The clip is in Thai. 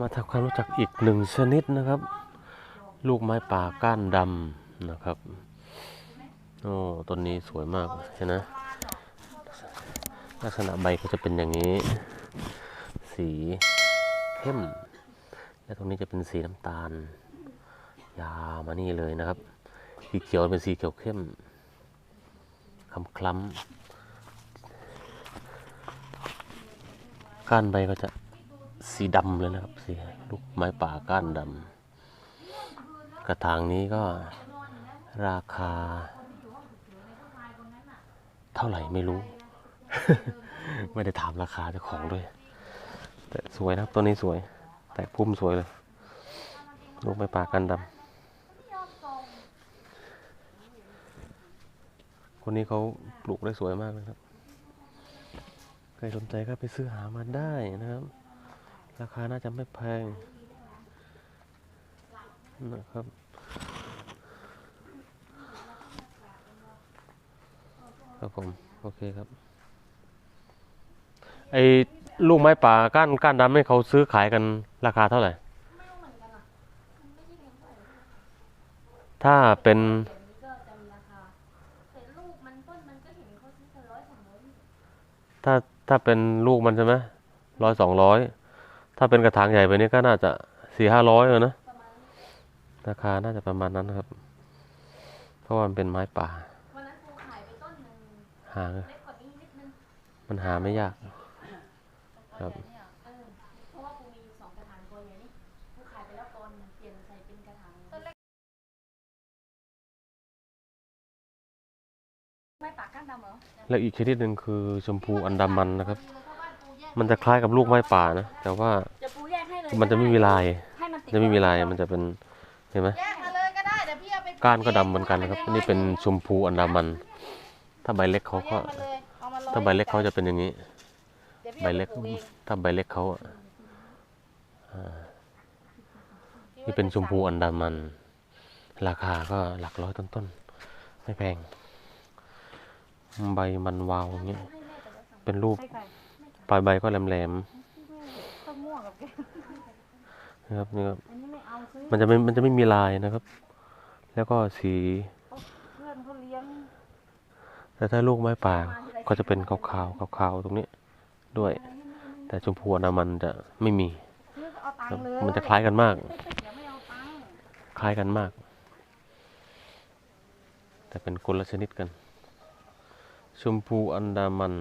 มาทำความรู้จักอีกหนึ่งชนิดนะครับ ลูกไม้ป่าก้านดำนะครับโอ้ต้นนี้สวยมากเห็นนะลักษณะใบก็จะเป็นอย่างนี้ สีเข้ม และตรงนี้จะเป็นสีน้ำตาล ยาวมานี่เลยนะครับ สีเขียวเป็นสีเขียวเข้มคล้ำคล้ำก้านใบก็จะ สีดำเลยนะครับสีลูกไม้ป่าก้านดำกระถางนี้ก็ราคา เท่าไหร่ไม่รู้ ไม่ได้ถามราคาเจ้าของด้วย แต่สวยนะครับตัวนี้สวย แตกพุ่มสวยเลย ลูกไม้ป่ากันดำคนนี้เขาปลูกได้สวยมากนะครับใครสนใจก็ไปซื้อหามาได้นะครับ ราคาน่าจะไม่แพงนะครับครับผม โอเคครับ ไอ้ลูกไม้ป่าก้านก้านดำให้เขาซื้อขายกันราคาเท่าไหร่ ถ้าเป็นถ้าถ้าเป็นลูกมันใช่ไหมร้อยสองร้อย ถ้าเป็นกระถางใหญ่ไปนี้ก็น่าจะสี่ห้าร้อยเลยนะประมาณนี้ราคาน่าจะประมาณนั้นนะครับ เพราะว่ามันเป็นไม้ป่าวันนั้นครูขายไปต้นหนึ่งหาเล็กกว่านี้นิดนึงมันหาไม่ยากครับเออเพราะว่าครูมีอยู่สองกระถางตัวใหญ่นี่ครูขายไปแล้วตอนเปลี่ยนใส่เป็นกระถางต้นเล็กไม่ปากก้านดำเหรอแล้วอีกชนิดหนึ่งคือชมพูอันดามันนะครับ มันจะคล้ายกับลูกไม้ป่านะ แต่ว่าจะปูแยกให้เลยมันจะไม่มีลาย ให้มันติดจะไม่มีลาย มันจะเป็น เห็นไหมแยกมาเลยก็ได้เดี๋ยวพี่เอาไปก้านก็ดำเหมือนกันนะครับอันนี้เป็นชมพูอันดามัน ถ้าใบเล็กเขาก็แยมาเลยเอามาร้อยถ้าใบเล็กเขาจะเป็นอย่างนี้ดี๋ยวพี่ใบอาไปเล็กปองถ้าใบเล็กเขาอะอ่านี่เป็นชมพูอันดามัน ราคาก็หลักร้อยต้นๆ ไม่แพง ใบมันวาวอย่างเงี้ย เป็นรูปให้ใครป ลายใบก็แหลมข้าวม่วงกับแกๆนะครับนี่ครับ อันนี้ไม่เอาซื้อมันจะไม่ มันจะไม่มีลายนะครับ แล้วก็สี เพื่อนเขาเลี้ยงแต่ถ้าลูกไม้ป่าก็จะเป็นขาวๆขาวๆตรงนี้ด้วย แต่ชมพูอันดามันจะไม่มี ซื้อก็เอาตังครับค์เลยมันจะคล้ายกันมาก เดี๋ยวไม่เอาตังค์คล้ายกันมาก แต่เป็นคนละชนิดกัน ชมพูอันดามัน